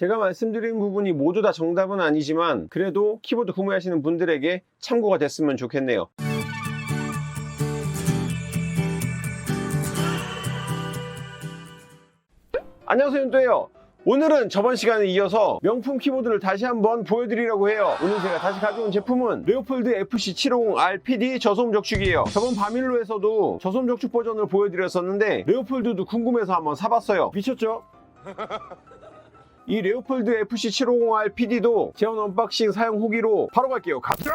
제가 말씀드린 부분이 모두 다 정답은 아니지만 그래도 키보드 구매하시는 분들에게 참고가 됐으면 좋겠네요. 안녕하세요 윤도예요 오늘은 저번 시간에 이어서 명품 키보드를 다시 한번 보여드리려고 해요 오늘 제가 다시 가져온 제품은 레오폴드 FC750RPD 저소음 적축이에요 저번 바밀로에서도 저소음 적축 버전을 보여드렸었는데 레오폴드도 궁금해서 한번 사봤어요 미쳤죠? 이 레오폴드 FC750RPD도 제원 언박싱 사용 후기로 바로 갈게요. 가자!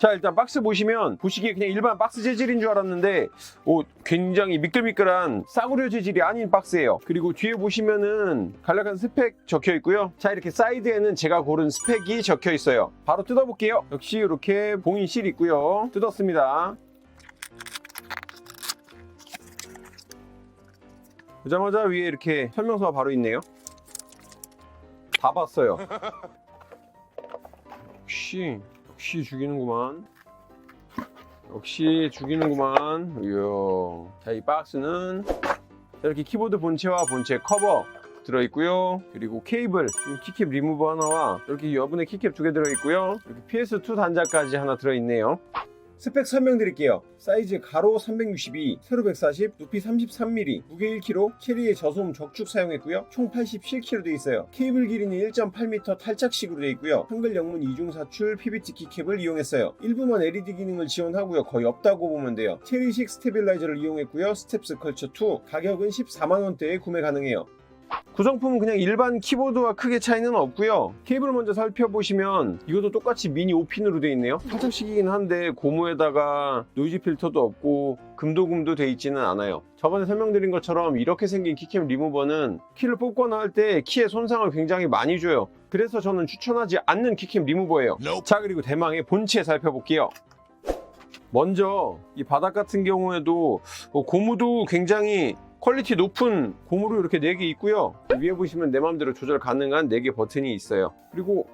자 일단 박스 보시면 보시기에 그냥 일반 박스 재질인 줄 알았는데 오, 굉장히 미끌미끌한 싸구려 재질이 아닌 박스예요. 그리고 뒤에 보시면은 간략한 스펙 적혀 있고요. 자 이렇게 사이드에는 제가 고른 스펙이 적혀 있어요. 바로 뜯어볼게요. 역시 이렇게 봉인 실 있고요. 뜯었습니다 보자마자 위에 이렇게 설명서가 바로 있네요 다 봤어요 역시 역시 죽이는구만. 역시 죽이는구만. 이야. 자, 이 박스는 이렇게 키보드 본체와 본체 커버 들어있고요. 그리고 케이블, 키캡 리무버 하나와 이렇게 여분의 키캡 두 개 들어있고요. 이렇게 PS2 단자까지 하나 들어있네요. 스펙 설명드릴게요. 사이즈 가로 362, 세로 140, 높이 33mm, 무게 1kg, 캐리에 저소음 적축 사용했고요. 총 87kg 돼 있어요. 케이블 길이는 1.8m 탈착식으로 돼 있고요. 한글 영문 이중 사출 PBT 키캡을 이용했어요. 일부만 LED 기능을 지원하고요. 거의 없다고 보면 돼요. 체리식 스테빌라이저를 이용했고요. 스텝스 컬처 2 가격은 14만 원대에 구매 가능해요. 구성품은 그냥 일반 키보드와 크게 차이는 없고요. 케이블 먼저 살펴보시면 이것도 똑같이 미니 5핀으로 되어 있네요. 탈착식이긴 한데 고무에다가 노이즈 필터도 없고 금도금도 되어 있지는 않아요. 저번에 설명드린 것처럼 이렇게 생긴 키캡 리무버는 키를 뽑거나 할 때 키에 손상을 굉장히 많이 줘요. 그래서 저는 추천하지 않는 키캡 리무버예요. 자 그리고 대망의 본체 살펴볼게요. 먼저 이 바닥 같은 경우에도 어, 고무도 굉장히 퀄리티 높은 고무로 이렇게 4개 있고요. 위에 보시면 내 마음대로 조절 가능한 4개 버튼이 있어요. 그리고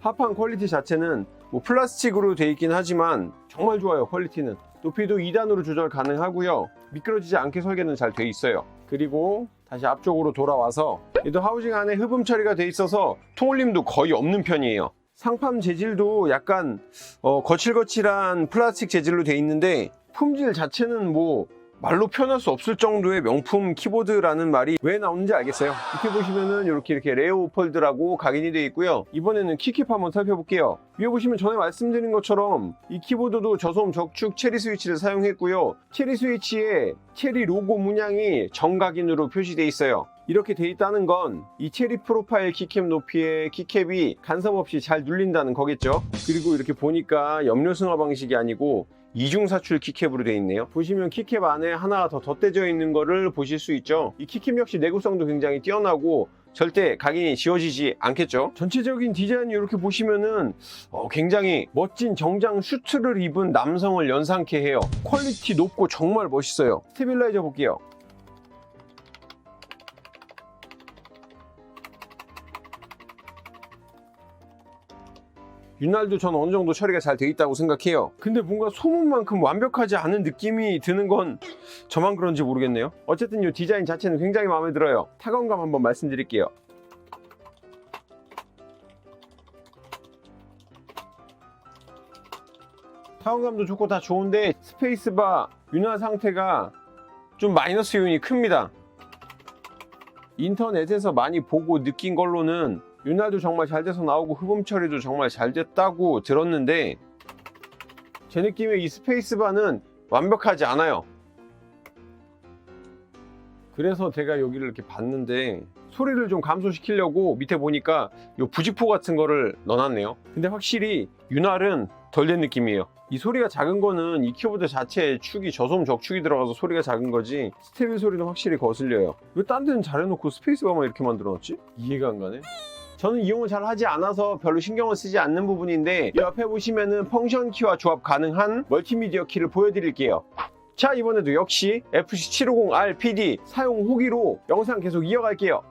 합판 퀄리티 자체는 뭐 플라스틱으로 되어 있긴 하지만 정말 좋아요 퀄리티는. 높이도 2단으로 조절 가능하고요. 미끄러지지 않게 설계는 잘 돼 있어요. 그리고 다시 앞쪽으로 돌아와서 얘도 하우징 안에 흡음 처리가 돼 있어서 통올림도 거의 없는 편이에요. 상판 재질도 약간 어, 거칠거칠한 플라스틱 재질로 돼 있는데 품질 자체는 뭐 말로 표현할 수 없을 정도의 명품 키보드라는 말이 왜 나오는지 알겠어요. 이렇게 보시면은 이렇게 이렇게 레오폴드라고 각인이 되어 있고요. 이번에는 키캡 한번 살펴볼게요. 위에 보시면 전에 말씀드린 것처럼 이 키보드도 저소음 적축 체리 스위치를 사용했고요. 체리 스위치에 체리 로고 문양이 정각인으로 표시되어 있어요. 이렇게 돼 있다는 건 이 체리 프로파일 키캡 높이의 키캡이 간섭 없이 잘 눌린다는 거겠죠. 그리고 이렇게 보니까 염료 승화 방식이 아니고 이중 사출 키캡으로 되어 있네요. 보시면 키캡 안에 하나가 더 덧대져 있는 거를 보실 수 있죠. 이 키캡 역시 내구성도 굉장히 뛰어나고 절대 각인이 지워지지 않겠죠. 전체적인 디자인이 이렇게 보시면은 어, 굉장히 멋진 정장 슈트를 입은 남성을 연상케 해요. 퀄리티 높고 정말 멋있어요. 스테빌라이저 볼게요. 윤날도 저는 어느 정도 처리가 잘 돼 있다고 생각해요. 근데 뭔가 소문만큼 완벽하지 않은 느낌이 드는 건 저만 그런지 모르겠네요. 어쨌든 이 디자인 자체는 굉장히 마음에 들어요. 타건감 한번 말씀드릴게요. 타건감도 좋고 다 좋은데 스페이스바 윤활 상태가 좀 마이너스 요인이 큽니다. 인터넷에서 많이 보고 느낀 걸로는 윤활도 정말 잘 돼서 나오고 흡음 처리도 정말 잘 됐다고 들었는데 제 느낌에 이 스페이스바는 완벽하지 않아요. 그래서 제가 여기를 이렇게 봤는데 소리를 좀 감소시키려고 밑에 보니까 요 부직포 같은 거를 넣어놨네요. 근데 확실히 윤활은 덜 된 느낌이에요. 이 소리가 작은 거는 이 키보드 자체에 축이 저소음 적축이 들어가서 소리가 작은 거지 스테빌 소리는 확실히 거슬려요. 왜 딴 데는 잘 해놓고 스페이스바만 이렇게 만들어놨지? 이해가 안 가네. 저는 이용을 잘 하지 않아서 별로 신경을 쓰지 않는 부분인데 이 옆에 보시면은 펑션 키와 조합 가능한 멀티미디어 키를 보여드릴게요. 자 이번에도 역시 FC750R PD 사용 후기로 영상 계속 이어갈게요.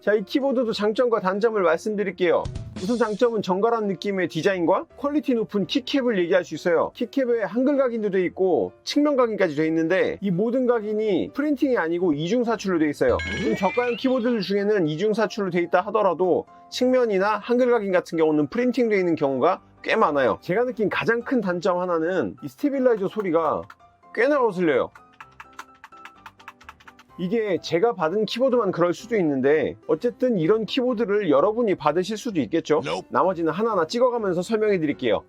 자, 이 키보드도 장점과 단점을 말씀드릴게요. 우선 장점은 정갈한 느낌의 디자인과 퀄리티 높은 키캡을 얘기할 수 있어요. 키캡에 한글 각인도 돼 있고 측면 각인까지 돼 있는데 이 모든 각인이 프린팅이 아니고 이중 사출로 돼 있어요. 좀 저가형 키보드들 중에는 이중 사출로 돼 있다 하더라도 측면이나 한글 각인 같은 경우는 프린팅 돼 있는 경우가 꽤 많아요. 제가 느낀 가장 큰 단점 하나는 이 스테빌라이저 소리가 꽤나 거슬려요. 이게 제가 받은 키보드만 그럴 수도 있는데 어쨌든 이런 키보드를 여러분이 받으실 수도 있겠죠? 나머지는 하나하나 찍어가면서 설명해 드릴게요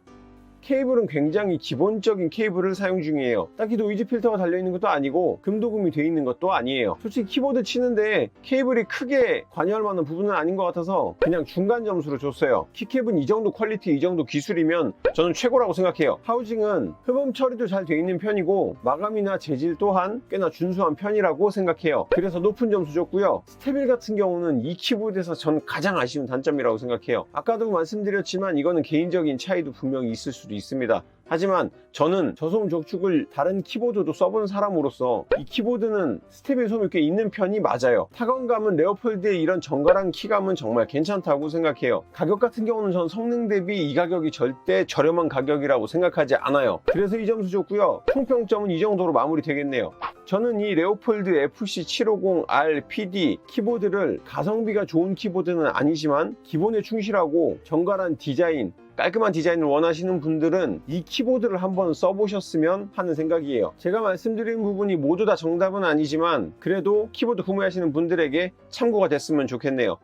케이블은 굉장히 기본적인 케이블을 사용 중이에요. 딱히 노이즈 필터가 달려있는 것도 아니고 금도금이 돼 있는 것도 아니에요. 솔직히 키보드 치는데 케이블이 크게 관여할 만한 부분은 아닌 것 같아서 그냥 중간 점수로 줬어요. 키캡은 이 정도 퀄리티 이 정도 기술이면 저는 최고라고 생각해요. 하우징은 흡음 처리도 잘 돼 있는 편이고 마감이나 재질 또한 꽤나 준수한 편이라고 생각해요. 그래서 높은 점수 줬고요. 스테빌 같은 경우는 이 키보드에서 전 가장 아쉬운 단점이라고 생각해요. 아까도 말씀드렸지만 이거는 개인적인 차이도 분명히 있을 수도 있습니다 하지만 저는 저소음 적축을 다른 키보드도 써본 사람으로서 이 키보드는 스텝의 소음이 꽤 있는 편이 맞아요. 타건감은 레오폴드의 이런 정갈한 키감은 정말 괜찮다고 생각해요. 가격 같은 경우는 전 성능 대비 이 가격이 절대 저렴한 가격이라고 생각하지 않아요. 그래서 이 점수 줬고요. 총평점은 이 정도로 마무리 되겠네요. 저는 이 레오폴드 FC750R PD 키보드를 가성비가 좋은 키보드는 아니지만 기본에 충실하고 정갈한 디자인 깔끔한 디자인을 원하시는 분들은 이 키보드를 한번 써보셨으면 하는 생각이에요. 제가 말씀드린 부분이 모두 다 정답은 아니지만 그래도 키보드 구매하시는 분들에게 참고가 됐으면 좋겠네요.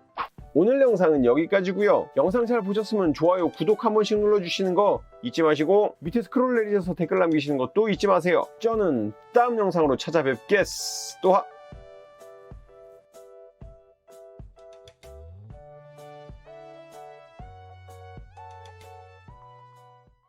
오늘 영상은 여기까지고요. 영상 잘 보셨으면 좋아요, 구독 한 번씩 눌러주시는 거 잊지 마시고 밑에 스크롤 내리셔서 댓글 남기시는 것도 잊지 마세요. 저는 다음 영상으로 찾아뵙겠스. 또하.